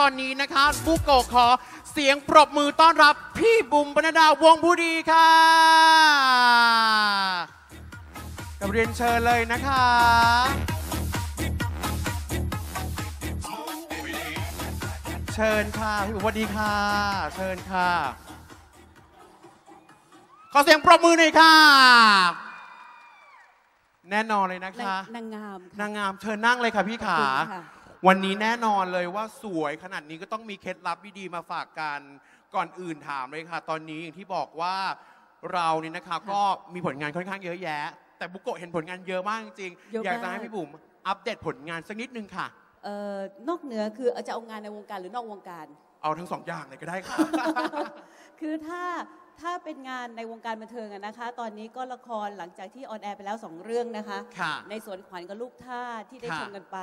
ตอนนี้นะคะบุโกะขอเสียงปรบมือต้อนรับพี่บุ๋มปนดาวงผู้ดีค่ะกับเรียนเชิญเลยนะคะ เชิญค่ะพี่บุ๋มสวัสดีค่ะ เชิญค่ะ ขอเสียงปรบมือหน่อยค่ะ แน่นอนเลยนะคะ นางงามค่ะนางงามเชิญนั่งเลยค่ะพี่ขาขอบคุณค่ะ วันนี้แน่นอนเลยว่าสวยขนาดนี้ก็ต้องมีเคล็ดลับดีๆมาฝากกันก่อนอื่นถามเลยค่ะ ตอนนี้อย่างที่บอกว่าเราเนี่ยนะคะก็มีผลงานค่อนข้างเยอะแยะ แต่บุโกะเห็นผลงานเยอะมากจริงเยอะๆอยากจะมากให้พี่บุ๋มอัปเดตผลงานสักนิดนึงค่ะ เอ่อนอกเหนือคือเอาจะเอางานในวงการหรือนอกวงการ เอาทั้งสองอย่างเลยก็ได้ค่ะ คือถ้า ถ้าเป็นงานในวงการบันเทิงอะนะคะ ตอนนี้ก็ละครหลังจากที่ออนแอร์ไปแล้วสองเรื่องนะคะ ค่ะ ในสวนขวัญกับลูกท่าที่ได้ค่ะชมกันไป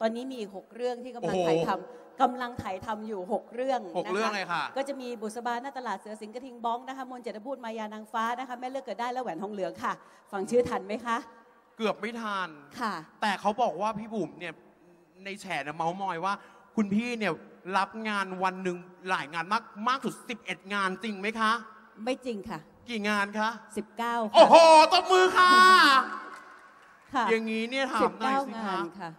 ตอนนี้มีอีกหกเรื่องที่กำลังโอ้โหถ่ายทำกำลังถ่ายทำอยู่หกเรื่องหกนะคะเรื่องเลยค่ะ ก็จะมีบุษบาหน้าตลาดเสือสิงห์กระทิงบ้องนะคะมนต์เจตพูดมายานางฟ้านะคะแม่เลือกเกิดได้และแหวนทองเหลืองค่ะ ฟังชื่อทันไหมคะเกือบไม่ทัน ค่ะ แต่เขาบอกว่าพี่บุ๋มเนี่ยในแฉเนี่ยเมาส์มอยว่า คุณพี่เนี่ยรับงานวันหนึ่งหลายงานมากมากสุด 11 งานจริงไหมคะ ไม่จริงค่ะ กี่งานคะ19 โอ้ค่ะ โหตบมือค่ะ ค่ะอย่างนี้เนี่ยถามหน่อยสิ19คะงานค่ะ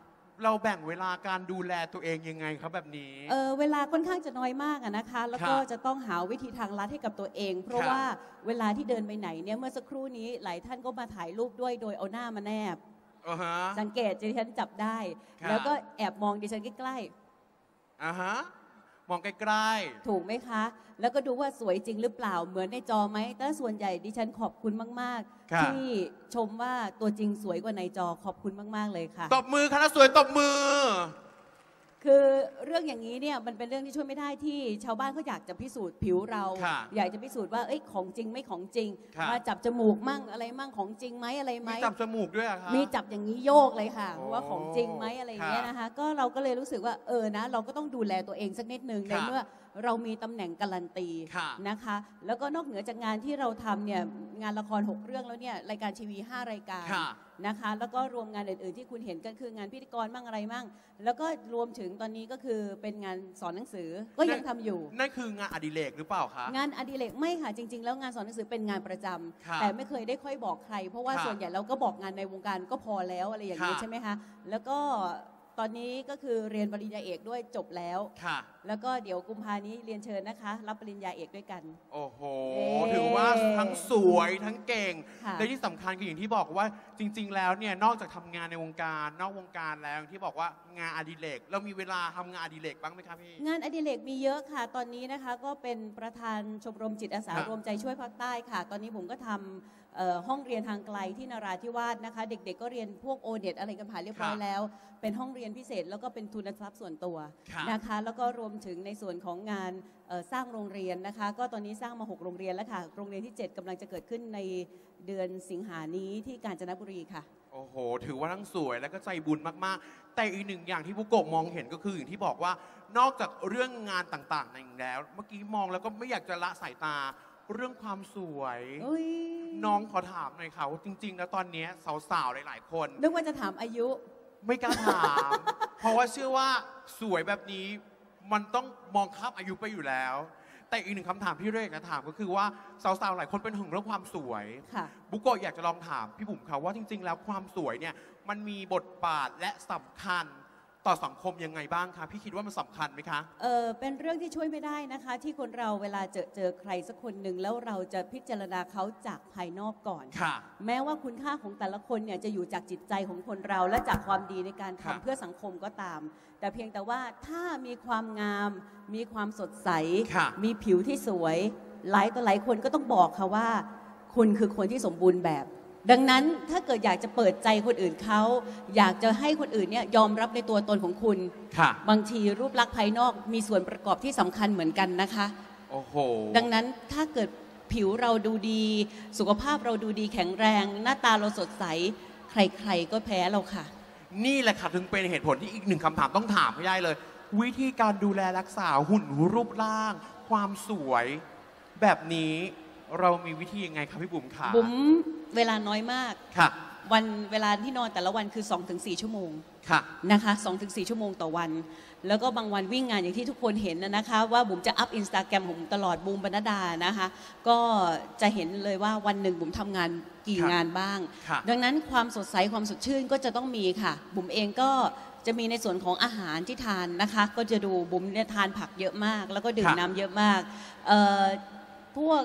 เราแบ่งเวลาการดูแลตัวเองยังไงครับแบบนี้ เออเวลาค่อนข้างจะน้อยมากอะนะคะ แล้วก็ค่ะจะต้องหาวิธีทางลัดให้กับตัวเอง เพราะค่ะว่าเวลาที่เดินไปไหนเนี่ยเมื่อสักครู่นี้หลายท่านก็มาถ่ายรูปด้วยโดยเอาหน้ามาแนบ อ่าฮะ สังเกตดิฉันจับได้ค่ะแล้วก็แอบมองดิฉันใกล้อ่าฮะม องใกล้ๆ ถูกไหมคะ แล้วก็ดูว่าสวยจริงหรือเปล่าเหมือนในจอไหมแต่ส่วนใหญ่ดิฉันขอบคุณมาก ค่ะ ๆ ที่ชมว่าตัวจริงสวยกว่าในจอขอบคุณมาก ๆ เลยค่ะๆตบมือคณะสวยตบมือ คือเรื่องอย่างนี้เนี่ยมันเป็นเรื่องที่ช่วยไม่ได้ที่ชาวบ้านเขาอยากจะพิสูจน์ผิวเรา ค่ะอยากจะพิสูจน์ว่าเอ้ยของจริงไม่ของจริง ค่ะ มาจับจมูกมั่งอะไรมั่งของจริงไหมอะไรไหม มีจับจมูกด้วยเหรอะคะ มีจับอย่างนี้โยกเลยค่ะ โอ้ว่าของจริงไหมอะไรอย่างเงี้ยค่ะนะคะ ก็เราก็เลยรู้สึกว่าเออนะ เราก็ต้องดูแลตัวเองสักนิดนึงในค่ะเมื่อ เรามีตำแหน่งการันตีค่ะนะคะ แล้วก็นอกเหนือจากงานที่เราทำเนี่ยงานละคร 6 เรื่องแล้วเนี่ยรายการทีวี5รายการค่ะนะคะ แล้วก็รวมงานอื่นๆที่คุณเห็นก็คืองานพิธีกรมั่งอะไรมั่งแล้วก็รวมถึงตอนนี้ก็คือเป็นงานสอนหนังสือก็ยังทำอยู่ นั่นคืองานอดิเรกหรือเปล่าคะงานอดิเรกไม่ค่ะจริง ๆ แล้วงานสอนหนังสือเป็นงานประจำค่ะแต่ไม่เคยได้ค่อยบอกใคร เพราะว่าค่ะส่วนใหญ่เราก็บอกงานในวงการก็พอแล้วอะไรอย่างนี้ค่ะใช่ไหมคะแล้วก็ตอนนี้ก็คือเรียนปริญญาเอกด้วยจบแล้วค่ะ แล้วก็เดี๋ยวกุมภานี้เรียนเชิญนะคะ รับปริญญาเอกด้วยกัน โอ้โห เอ๊ะถือว่าทั้งสวยทั้งเก่ง ค่ะ และที่สำคัญคืออย่างที่บอกว่าจริง ๆ แล้วเนี่ยนอกจากทำงานในวงการ นอกวงการแล้วอย่างที่บอกว่างานอดิเรกเรามีเวลาทำงานอดิเรกบ้างไหมครับพี่ งานอดิเรกมีเยอะค่ะ ตอนนี้นะคะก็เป็นประธานชมรมจิตอาสาครับ รวมใจช่วยภาคใต้ค่ะ ตอนนี้ผมก็ทำเอ่อห้องเรียนทางไกลที่นราธิวาสนะคะ เด็กๆ ก็เรียนพวกโอเด็อะไรกันผ่านเรียบร้อยแล้ว เป็นห้องเรียนพิเศษแล้วก็เป็นทุนทรัพย์ส่วนตัวค่ะ นะคะ แล้วก็รวมถึงในส่วนของงานเอ่อสร้างโรงเรียนนะคะ ก็ตอนนี้สร้างมา 6 โรงเรียนแล้วค่ะ โรงเรียนที่ 7กำลังจะเกิดขึ้นในเดือนสิงหานี้ที่กาญจนบุรีค่ะ โอ้โห ถือว่าทั้งสวยและก็ใจบุญมาก ๆ แต่อีกหนึ่งอย่างที่บุโกะมองเห็นก็คืออย่างที่บอกว่านอกจากเรื่องงานต่างๆนั่นแล้ว เมื่อกี้มองแล้วก็ไม่อยากจะละสายตาเรื่องความสวยอุ้ยน้องขอถามหน่อยค่ะว่าจริง ๆ แล้วตอนนี้สาวๆหลาย ๆ คนนึกว่าจะถามอายุ ไม่กล้าถาม เพราะว่าเชื่อว่าสวยแบบนี้ มันต้องมองข้ามอายุไปอยู่แล้ว แต่อีกหนึ่งคำถามที่เรอยากจะถามก็คือว่าสาวๆหลายคนเป็นห่วงเรื่องความสวย ค่ะ บุโกะอยากจะลองถามพี่บุ๋มเขาว่าจริง ๆ แล้วความสวยเนี่ยมันมีบทบาทและสำคัญ ต่อสังคมยังไงบ้างคะพี่คิดว่ามันสำคัญไหมคะ เออเป็นเรื่องที่ช่วยไม่ได้นะคะ ที่คนเราเวลาเจอเจอใครสักคนหนึ่งแล้วเราจะพิจารณาเขาจากภายนอกก่อน ค่ะ แม้ว่าคุณค่าของแต่ละคนเนี่ยจะอยู่จากจิตใจของคนเราและจากความดีในการค่ะทำเพื่อสังคมก็ตาม แต่เพียงแต่ว่าถ้ามีความงาม มีความสดใส ค่ะมีผิวที่สวย หลายต่อหลายคนก็ต้องบอกค่ะว่า คุณคือคนที่สมบูรณ์แบบ ดังนั้นถ้าเกิดอยากจะเปิดใจคนอื่นเขาอยากจะให้คนอื่นเนี่ยยอมรับในตัวตนของคุณค่ะ บางทีรูปลักษณ์ภายนอกมีส่วนประกอบที่สำคัญเหมือนกันนะคะ โอ้โห ดังนั้นถ้าเกิดผิวเราดูดี สุขภาพเราดูดีแข็งแรง หน้าตาเราสดใส ใครๆก็แพ้เราค่ะ นี่แหละค่ะถึงเป็นเหตุผลที่อีกหนึ่งคำถามต้องถามให้ได้เลย วิธีการดูแลรักษาหุ่นรูปร่าง ความสวย แบบนี้เรามีวิธียังไงครับพี่บุ๋มขาบุ๋ม เวลาน้อยมาก ค่ะ วันเวลาที่นอนแต่ละวันคือ2-4ชั่วโมงค่ะ นะคะ2-4ชั่วโมงต่อวัน แล้วก็บางวันวิ่งงานอย่างที่ทุกคนเห็นนะนะคะ ว่าบุ๋มจะอัพอินสตาแกรมของบุ๋มตลอดบูมบรรณดานะคะ ก็จะเห็นเลยว่าวันหนึ่งบุ๋มทำงานกี่ครับงานบ้างค่ะดังนั้นความสดใสความสดชื่นก็จะต้องมีค่ะ บุ๋มเองก็จะมีในส่วนของอาหารที่ทานนะคะ ก็จะดูบุ๋มเนี่ยทานผักเยอะมาก แล้วก็ดื่มค่ะน้ำเยอะมากเอ่อพวก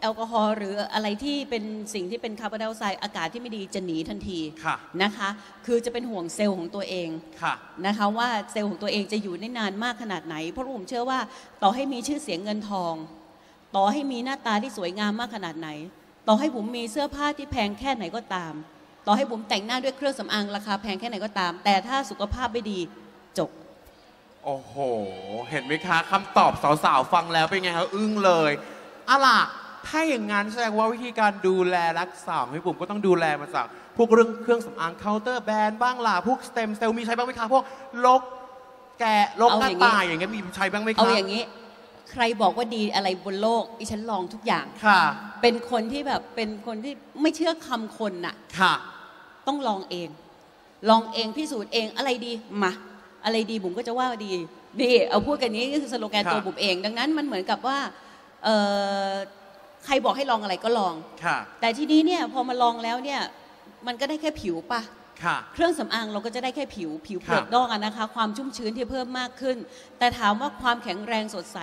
แอลกอฮอล์หรืออะไรที่เป็นสิ่งที่เป็นคาร์บอนไดออกไซด์อากาศที่ไม่ดีจะหนีทันทีค่ะนะคะ คือจะเป็นห่วงเซลล์ของตัวเองค่ะนะคะว่าเซลล์ของตัวเองจะอยู่ได้นานมากขนาดไหน เพราะผมเชื่อว่าต่อให้มีชื่อเสียงเงินทอง ต่อให้มีหน้าตาที่สวยงามมากขนาดไหน ต่อให้ผมมีเสื้อผ้าที่แพงแค่ไหนก็ตาม ต่อให้ผมแต่งหน้าด้วยเครื่องสำอางราคาแพงแค่ไหนก็ตาม แต่ถ้าสุขภาพไม่ดีจบโอ้โห เห็นไหมคะคำตอบสาวๆ ฟังแล้วเป็นไงคะอึ้งเลยอะล่ะ ถ้าอย่างนั้นแสดงว่าวิธีการดูแลรักษาของพี่บุ๋มก็ต้องดูแลมาจาก พวกเรื่องเครื่องสำอางเคาน์เตอร์แบรนด์บ้างล่ะพวกสเต็มเซลล์มีใช้บ้างไหมคะพวกลกแกะลกเอาหน้าอย่างงี้ตายอย่างเงี้ยมีใช้บ้างไหมคะเอาอย่างนี้ ใครบอกว่าดีอะไรบนโลกดิฉันลองทุกอย่างค่ะ เป็นคนที่แบบเป็นคนที่ไม่เชื่อคำคนน่ะค่ะ ต้องลองเอง ลองเองพิสูจน์เองอะไรดีมาอะไรดีบุ๋มก็จะว่าดีดีเอาพูดกันนี้ก็คือสโลแกนครับตัวบุ๋มเอง ดังนั้นมันเหมือนกับว่าเอ่อ ใครบอกให้ลองอะไรก็ลอง ค่ะ แต่ทีนี้เนี่ยพอมาลองแล้วเนี่ยมันก็ได้แค่ผิวปะค่ะ เครื่องสำอางเราก็จะได้แค่ผิวผิวคเปรับลือกนอกอะนะคะ ความชุ่มชื้นที่เพิ่มมากขึ้น แต่ถามว่าความแข็งแรงสดใส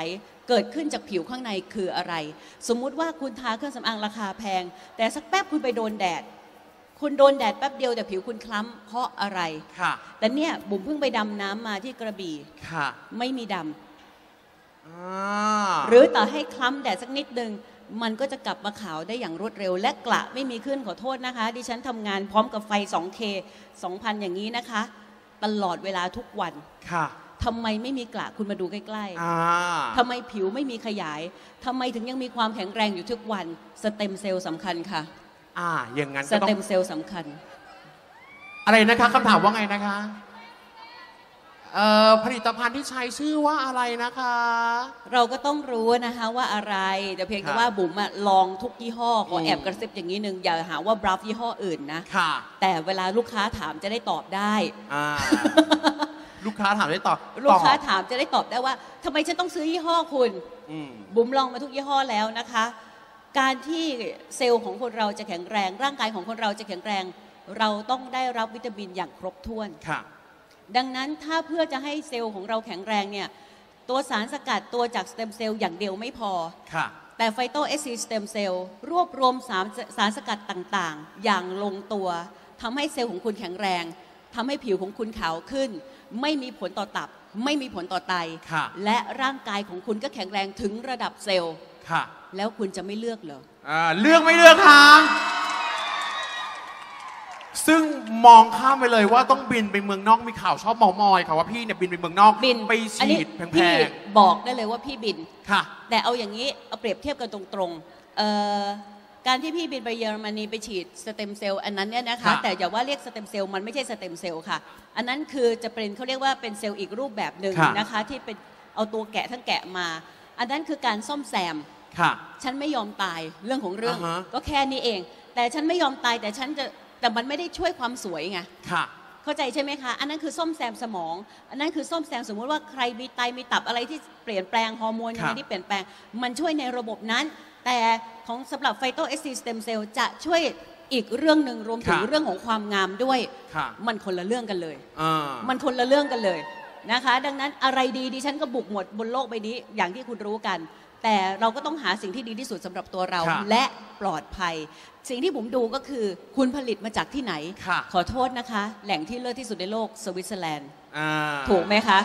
เกิดขึ้นจากผิวข้างในคืออะไร สมมุติว่าคุณทาเครื่องสำอางราคาแพง แต่สักแป๊บคุณไปโดนแดด คุณโดนแดดแป๊บเดียวแต่ผิวคุณคล้ำเพราะอะไร ค่ะ แต่เนี่ยบุ๋มเพิ่งไปดำน้ำมาที่กระบี่ค่ะไม่มีดำ อ่า หรือต่อให้คล้ำแดดสักนิดนึง มันก็จะกลับมาขาวได้อย่างรวดเร็ว และกระไม่มีขึ้นขอโทษนะคะ ดิฉันทำงานพร้อมกับไฟ 2K 2,000 อย่างนี้นะคะ ตลอดเวลาทุกวันค่ะทำไมไม่มีกระคุณมาดูใกล้อ่าๆทำไมผิวไม่มีขยายทำไมถึงยังมีความแข็งแรงอยู่ทุกวันสเต็มเซลล์สำคัญค่ะอ่าอย่างนั้นสก็ต้อเต็งมเซลล์สำคัญ อะไรนะคะคำถามว่าไงนะคะ เอ่อผลิตภัณฑ์ที่ใช้ชื่อว่าอะไรนะคะ เราก็ต้องรู้นะคะว่าอะไรแต่เพียงคแต่รับว่าบุ๋มอะลองทุกยี่ห้อขอมแอบกระซิบอย่างนี้หนึ่งอย่าหาว่าบรัฟยี่ห้ออื่นนะ ค่ะแต่เวลาลูกค้าถามจะได้ตอบได้ อ่า ลูกค้าถามได้ตอบลูกค้าตอบถามจะได้ตอบได้ว่าทำไมฉันต้องซื้อยี่ห้อคุณ อืม บุ๋มลองมาทุกยี่ห้อแล้วนะคะ การที่เซลล์ของคนเราจะแข็งแรง ร่างกายของคนเราจะแข็งแรง เราต้องได้รับวิตามินอย่างครบถ้วน ค่ะ ดังนั้นถ้าเพื่อจะให้เซลล์ของเราแข็งแรงเนี่ยตัวสารสกัดตัวจากสเต็มเซลล์อย่างเดียวไม่พอ ค่ะ แต่ไฟโตเอสซีสเต็มเซลล์รวบรวมสารสารสกัดต่างๆ อย่างลงตัวทำให้เซลล์ของคุณแข็งแรงทำให้ผิวของคุณขาวขึ้น ไม่มีผลต่อตับ ไม่มีผลต่อไต ค่ะ และร่างกายของคุณก็แข็งแรงถึงระดับเซลล์ ค่ะแล้วคุณจะไม่เลือกเหรอ อ่าเลือกไม่เลือกคะ ซึ่งมองข้ามไปเลยว่าต้องบินไปเมืองนอกมีข่าวชอบเมามอยค่ะว่าพี่เนี่ยบินไปเมืองนอกบินไปอันฉีนี้ดแพพี่งบอกได้เลยว่าพี่บิน ๆค่ะ แต่เอาอย่างนี้เอาเปรียบเทียบกันตรงๆเอ่อการที่พี่บินไปเยอรมนีไปฉีดสเต็มเซลล์อันนั้นเนี่ยนะครัคะบแต่อย่าว่าเรียกสเต็มเซลล์มันไม่ใช่สเต็มเซลล์ค่ะ อันนั้นคือจะเป็นเขาเรียกว่าเป็นเซลล์อีกรูปแบบหนึ่งค่ะนะคะที่เป็นเอาตัวแกะทั้งแกะมา อันนั้นคือการซ่อมแซม ค่ะ ฉันไม่ยอมตายเรื่องของเรื่องอ่าฮะก็แค่นี้เอง แต่ฉันไม่ยอมตายแต่ฉันจะ แต่มันไม่ได้ช่วยความสวยไงค่ะ เข้าใจใช่ไหมคะ อันนั้นคือซ่อมแซมสมอง อันนั้นคือซ่อมแซมสมมุติว่าใครมีไตมีตับอะไรที่เปลี่ยนแปลงฮอร์โมนคยัรังบไงที่เปลี่ยนแปลง มันช่วยในระบบนั้น แต่ของสำหรับไฟโตเอสซีสเต็มเซลล์จะช่วยอีกเรื่องหนึ่งรวมถึงค่ะเรื่องของความงามด้วยค่ะมันคนละเรื่องกันเลยอ่ามันคนละเรื่องกันเลยนะคะ ดังนั้นอะไรดีดิฉันก็บุกหมดบนโลกใบนี้อย่างที่คุณรู้กัน แต่เราก็ต้องหาสิ่งที่ดีที่สุดสำหรับตัวเราครับและปลอดภัย สิ่งที่ผมดูก็คือคุณผลิตมาจากที่ไหน ค่ะ ขอโทษนะคะ แหล่งที่เลิศที่สุดในโลกสวิตเซอร์แลนด์ อ่า ถูกไหมคะ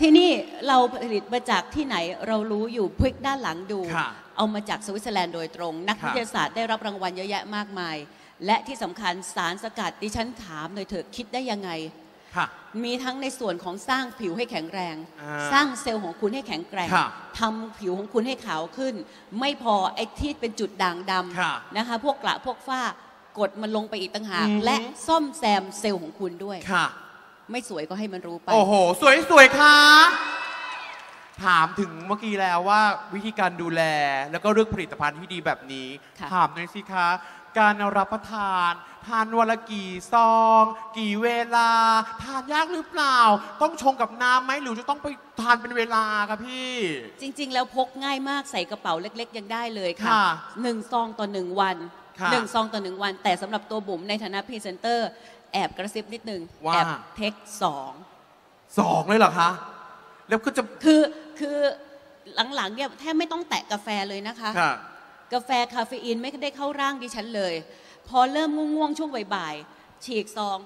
ที่นี่เราผลิตมาจากที่ไหนเรารู้อยู่พลิกด้านหลังดู ค่ะเอามาจากสวิตเซอร์แลนด์โดยตรง นักค่ะ วิทยาศาสตร์ได้รับรางวัลเยอะแยะมากมาย และที่สำคัญสารสกัดดิฉันถามหน่อยเถอะคิดได้ยังไงค่ะ มีทั้งในส่วนของสร้างผิวให้แข็งแรงอ่าสร้างเซลล์ของคุณให้แข็งแกร่งค่ะทำผิวของคุณให้ขาวขึ้น ไม่พอไอ้ที่เป็นจุดด่างดค่ะำนะคะ พวกกระพวกฝ้ากดมันลงไปอีกต่างหากอือฮึและซ่อมแซมเซลล์ของคุณด้วยค่ะไม่สวยก็ให้มันรู้ไป โอ้โห สวยสวยๆค่ะ ถามถึงเมื่อกี้แล้วว่าวิธีการดูแลแล้วก็เลือกผลิตภัณฑ์ที่ดีแบบนี้ ค่ะ ถามหน่อยสิคะ การรับประทาน ทานวันละกี่ซอง กี่เวลา ทานยากหรือเปล่า ต้องชงกับน้ำไหมหรือจะต้องไปทานเป็นเวลาครับพี่ จริง ๆ แล้วพกง่ายมากใส่กระเป๋าเล็ก ๆ ยังได้เลยค่ะค่ะหนึ่งซองต่อหนึ่งวันค่ะหนึ่งซองต่อหนึ่งวัน แต่สำหรับตัวบุ๋มในฐานะพรีเซนเตอร์ แอบกระซิบนิดนึงว่า แอบเทคสองสองเลยเหรอคะ แล้วก็จะ คือ คือหลังๆเนี่ยแทบไม่ต้องแตะกาแฟเลยนะคะ ค่ะ กาแฟคาเฟอีนไม่ได้เข้าร่างดิฉันเลย พอเริ่มง่วงๆช่วงบ่ายๆฉีกซอง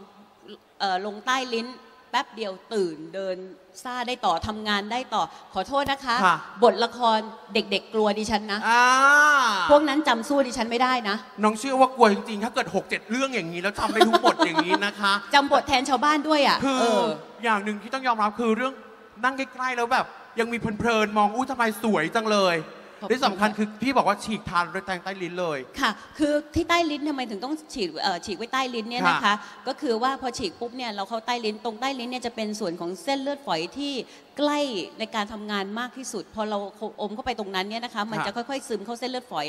เออลงใต้ลิ้น แป๊บเดียวตื่นเดินซ่าได้ต่อทำงานได้ต่อ ขอโทษนะคะ ค่ะ บทละครเด็กๆกลัวดิฉันนะ อ่าพวกนั้นจำสู้ดิฉันไม่ได้นะน้องเชื่อว่ากลัวจริงๆ ถ้าเกิด 6 7 เรื่องอย่างนี้แล้วจำได้ทุกบทอย่างนี้นะคะ จำบทแทนชาวบ้านด้วยอะคือเออ อย่างหนึ่งที่ต้องยอมรับคือเรื่องนั่งใกล้ๆแล้วแบบ ยังมีเพลินๆมองอู้ทำไมสวยจังเลย ที่สำคัญคือพี่บอกว่าฉีกทานด้วยแตงใต้ลิ้นเลย ค่ะ คือที่ใต้ลิ้นทำไมถึงต้องฉีกเอ่อฉีกไว้ใต้ลิ้นเนี่ยนะคะ ก็คือว่าพอฉีกปุ๊บเนี่ยเราเข้าใต้ลิ้นตรงใต้ลิ้นเนี่ยจะเป็นส่วนของเส้นเลือดฝอยที่ใกล้ในการทำงานมากที่สุด พอเราอมเข้าไปตรงนั้นเนี่ยนะคะ มันจะค่อยๆซึมเข้าเส้นเลือดฝอย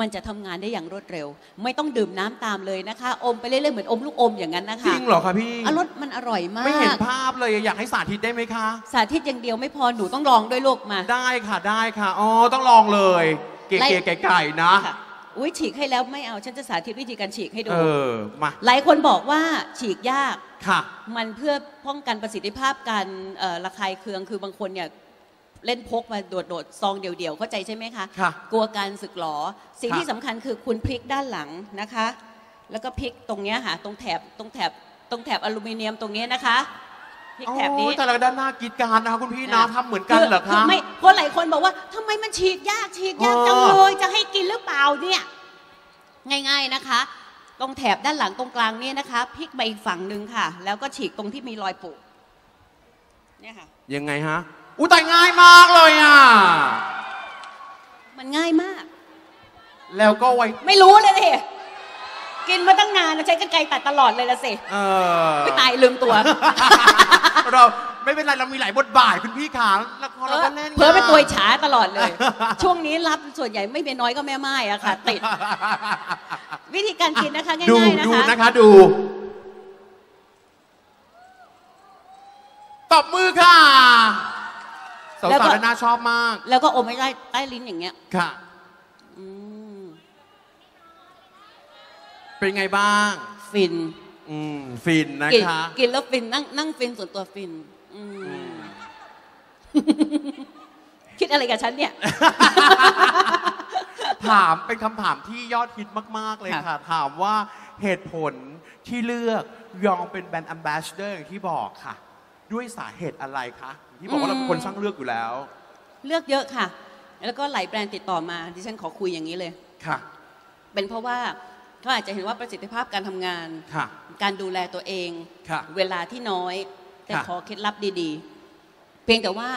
มันจะทำงานได้อย่างรวดเร็ว ไม่ต้องดื่มน้ำตามเลยนะคะ อมไปเรื่อยๆเหมือนอมลูกอมอย่างนั้นนะจคะริงเหรอคะพี่อรสมันอร่อยมากไม่เห็นภาพเลยอยากให้สาธิตได้ไหมคะ สาธิตอย่างเดียวไม่พอหนูต้องลองด้วยลูกมาได้ค่ะได้ค่ะอ๋อต้องลองเลยเก๋ไล่ๆไก่ๆนะค่ะอุ้ยฉีกให้แล้วไม่เอาฉันจะสาธิตวิธีการฉีกให้ดูเออมาหลายคนบอกว่าฉีกยากค่ะ มันเพื่อป้องกันประสิทธิภาพการเอ่อระคายเคืองคือบางคนเนี่ยเล่นพกมาโดดๆซองเดี่ยวๆเข้าใจใช่ไหมคะค่ะกลัวการสึกหรอสิ่งค่ะที่สำคัญคือคุณพลิกด้านหลังนะคะ แล้วก็พลิกตรงเนี้ยค่ะตรงแถบตรงแถบตรงแถบอลูมิเนียมตรงเนี้ยนะคะ พลิกแถบนี้โอ้ยแต่ละด้านหน้ากรีดการนะคะคุณพี่นะทำเหมือนกันเหรอคืคะไม่คนหลายคนบอกว่าทำไมมันฉีกยากฉีกยากเออจังเลยจะให้กินหรือเปล่าเนี่ย ง่าย ๆนะคะ ตรงแถบด้านหลังตรงกลางเนี่ยนะคะพลิกไปอีกฝั่งหนึ่งค่ะ แล้วก็ฉีกตรงที่มีรอยปุเนี่ยค่ะยังไงฮะอู้แต่ง่ายมากเลยอะมันง่ายมาก แล้วก็ไว้ไม่รู้เลยสิ กินมาตั้งนานนะใช้กันไกรตัดตลอดเลยละสิเออไม่ตายลืมตัว เราไม่เป็นไรเรามีหลายบทบาทคุณพี่ขาละครเราก็เล่นเพ้อเป็นตัวฉาตลอดเลย ช่วงนี้รับส่วนใหญ่ไม่เป็นน้อยก็แม่ไม้อะค่ะ ติด วิธีการกินนะคะดูง่ายๆนะดูคะนะคะ ดูตบมือค่ะสาวๆด้านหน้าชอบมาก แล้วก็อมไว้ใต้ใต้ลิ้นอย่างเงี้ยค่ะ อืม เป็นไงบ้าง ฟินอืมฟินนะกินคะ กินแล้วฟินนั่งนั่งฟินส่วนตัวฟิน อืมคิดอะไรกับฉันเนี่ย ถามเป็นคำถามที่ยอดฮิตมาก ๆ เลยค่ะค่ะถามว่าเหตุผลที่เลือกยองเป็นแบรนด์ a m b a s s a d o r อย่างที่บอกค่ะ ด้วยสาเหตุอะไรคะอย่างที่บอกว่าเราเป็นคนช่างเลือกอยู่แล้ว เลือกเยอะค่ะ แล้วก็หลายแบรนด์ติดต่อมา ดิฉันขอคุยอย่างนี้เลยค่ะ เป็นเพราะว่า เขาอาจจะเห็นว่าประสิทธิภาพการทำงานค่ะการดูแลตัวเองค่ะเวลาที่น้อย แต่ค่ะขอเคล็ดลับดีๆ เพียงแต่ว่า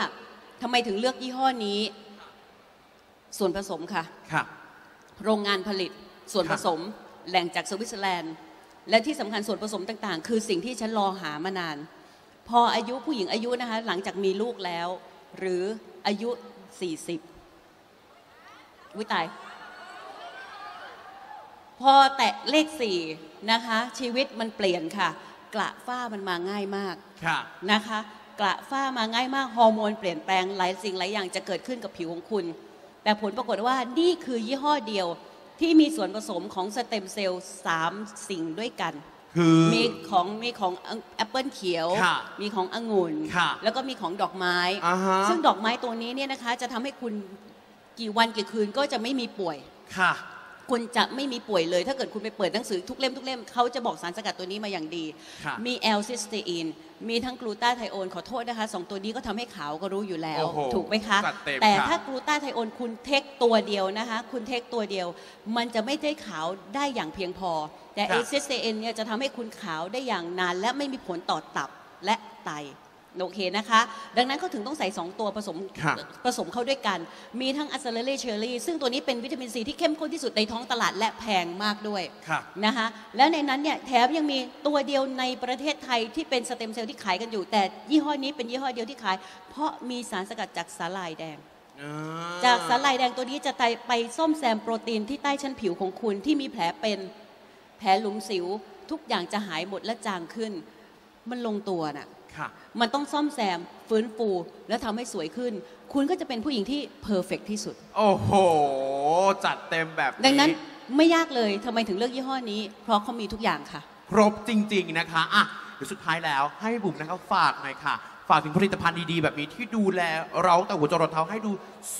ทำไมถึงเลือกยี่ห้อนี้ ส่วนผสมค่ะค่ะ โรงงานผลิตส่วนคผรับสมแหล่งจากสวิตเซอร์แลนด์ และที่สำคัญส่วนผสมต่างๆ คือสิ่งที่ฉันรอหามานาน พออายุผู้หญิงอายุนะคะ หลังจากมีลูกแล้ว หรืออายุ 40วิตาย พอแตะเลขสี่นะคะ ชีวิตมันเปลี่ยนค่ะ กระฝ้ามันมาง่ายมากค่ะนะคะ กระฝ้ามาง่ายมากฮอร์โมนเปลี่ยนแปลงหลายสิ่งหลายอย่างจะเกิดขึ้นกับผิวของคุณ แต่ผลปรากฏว่านี่คือยี่ห้อเดียวที่มีส่วนผสมของสเต็มเซลล์สามสิ่งด้วยกันคือมีของมีของแอปเปิลเขียวค่ะมีขององุ่นค่ะแล้วก็มีของดอกไม้อ่าฮะซึ่งดอกไม้ตัวนี้เนี่ยนะคะจะทำให้คุณกี่วันกี่คืนก็จะไม่มีป่วยค่ะ คุณจะไม่มีป่วยเลย ถ้าเกิดคุณไปเปิดหนังสือทุกเล่มทุกเล่มเขาจะบอกสารสกัดตัวนี้มาอย่างดีค่ะมีแอลซิสเตอีนมีทั้งกลูตาไทโอนขอโทษนะคะสองตัวนี้ก็ทำให้ขาวก็รู้อยู่แล้ว โอ้โหถูกไหมคะ จัดเต็มแต่ค่ะถ้ากลูตาไทโอนคุณเทคตัวเดียวนะคะ คุณเทคตัวเดียว มันจะไม่ได้ขาวได้อย่างเพียงพอ แต่ค่ะเอซิสเตอีนเนี่ยจะทำให้คุณขาวได้อย่างนาน และไม่มีผลต่อตับและไต โอเคนะคะ ดังนั้นเขาถึงต้องใส่2ตัวผสมค่ะผสมเข้าด้วยกัน มีทั้งอัสเซเลเชอรี่ซึ่งตัวนี้เป็นวิตามินซีที่เข้มข้นที่สุดในท้องตลาดและแพงมากด้วย ค่ะ นะคะแล้วในนั้นเนี่ยแถมยังมีตัวเดียวในประเทศไทยที่เป็นสเต็มเซลล์ที่ขายกันอยู่ แต่ยี่ห้อนี้เป็นยี่ห้อเดียวที่ขาย เพราะมีสารสกัดจากสาหร่ายแดง อ่าจากสาหร่ายแดงตัวนี้จะไปไปซ่อมแซมโปรตีนที่ใต้ชั้นผิวของคุณที่มีแผลเป็น แผลหลุมสิว ทุกอย่างจะหายหมดและจางขึ้น มันลงตัวน่ะค่ะมันต้องซ่อมแซมฟื้นฟูและทำให้สวยขึ้น คุณก็จะเป็นผู้หญิงที่เพอร์เฟกที่สุด โอ้โห จัดเต็มแบบนี้ดังนั้นไม่ยากเลยทำไมถึงเลือกยี่ห้อนี้ เพราะเขามีทุกอย่างค่ะ ครบจริง ๆ นะคะอะเดี๋ยวสุดท้ายแล้วให้บุ๋มนะคะฝากหน่อยค่ะ ฝากถึงผลิตภัณฑ์ดีๆ แบบนี้ที่ดูแลเราแต่หัวจรดเท้าให้ดู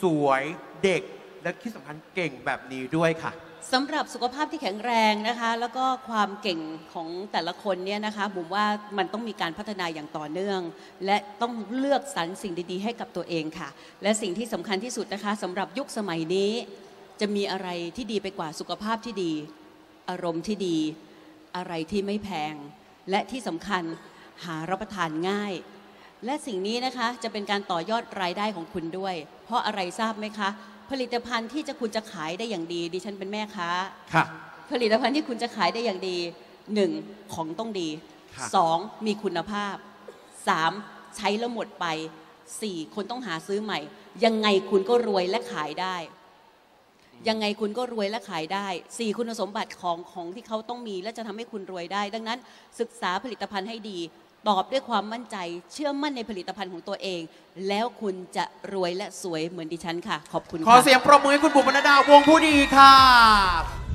สวยเด็ก และที่สำคัญเก่งแบบนี้ด้วยค่ะ สำหรับสุขภาพที่แข็งแรงนะคะ แล้วก็ความเก่งของแต่ละคนเนี่ยนะคะบุ๋มว่ามันต้องมีการพัฒนาอย่างต่อเนื่อง และต้องเลือกสรรสิ่งดีๆ ให้กับตัวเองค่ะ และสิ่งที่สำคัญที่สุดนะคะสำหรับยุคสมัยนี้ จะมีอะไรที่ดีไปกว่าสุขภาพที่ดี อารมณ์ที่ดี อะไรที่ไม่แพง และที่สำคัญหารับประทานง่าย และสิ่งนี้นะคะจะเป็นการต่อยอดรายได้ของคุณด้วย เพราะอะไรทราบไหมคะ ผลิตภัณฑ์ที่จะคุณจะขายได้อย่างดีดิฉันเป็นแม่ค้า ค่ะ ผลิตภัณฑ์ที่คุณจะขายได้อย่างดีหนึ่งของต้องดีค่ะ สองมีคุณภาพสามใช้แล้วหมดไปสี่คนต้องหาซื้อใหม่ ยังไงคุณก็รวยและขายได้ ยังไงคุณก็รวยและขายได้สี่คุณสมบัติของของที่เขาต้องมีและจะทำให้คุณรวยได้ ดังนั้นศึกษาผลิตภัณฑ์ให้ดี ตอบด้วยความมั่นใจเชื่อมั่นในผลิตภัณฑ์ของตัวเอง แล้วคุณจะรวยและสวยเหมือนดิฉันค่ะ ขอบคุณขอค่ะ เสียงปรบมือให้คุณบุ๋มบรรดาวงผู้ดีครับ